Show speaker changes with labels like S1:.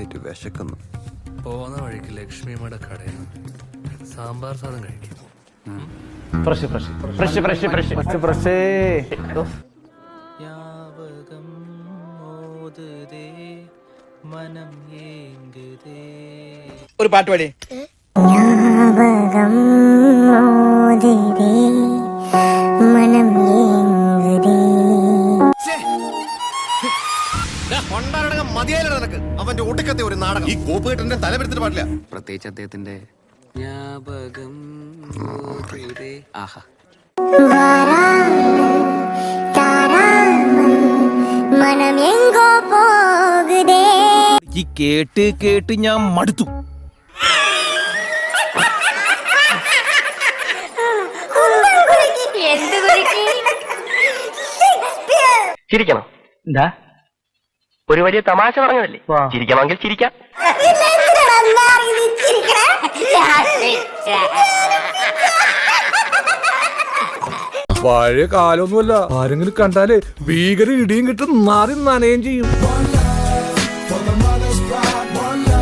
S1: നാളായിട്ട് വിശക്കുന്നു
S2: പോകുന്ന വഴിക്ക് ലക്ഷ്മിയമ്മയുടെ കടയിൽ നിന്ന് സാമ്പാർ സാധനം കഴിക്കും
S3: fresh fresh fresh fresh fresh fresh fresh
S4: ஞாபகம் மோதுதே மனம் ஏங்குதே
S3: ഒരു പാട്ട് പാടി
S5: ஞாபகம் மோதுதே மனம் ஏங்குதே
S1: അവന്റെ ഒടുക്കത്തെ ഒരു നാടകം. ഈ കോപ്പ് കെട്ടന്റെ പാടില്ല.
S6: പ്രത്യേകിച്ച് അദ്ദേഹത്തിന്റെ ആഹാ.
S3: ഈ കേട്ട് കേട്ട് ഞാൻ മടുത്തു.
S7: ചിരിക്കണം. എന്താ ഒരു വലിയ തമാശ പറഞ്ഞതല്ലേ? ചിരിക്കണമെങ്കിൽ ചിരിക്കാം.
S8: പഴയ കാലമൊന്നുമല്ല ആരെങ്കിലും കണ്ടാലേ ഭീകര ഇടിയും കിട്ടും നാറി നനയും ചെയ്യും.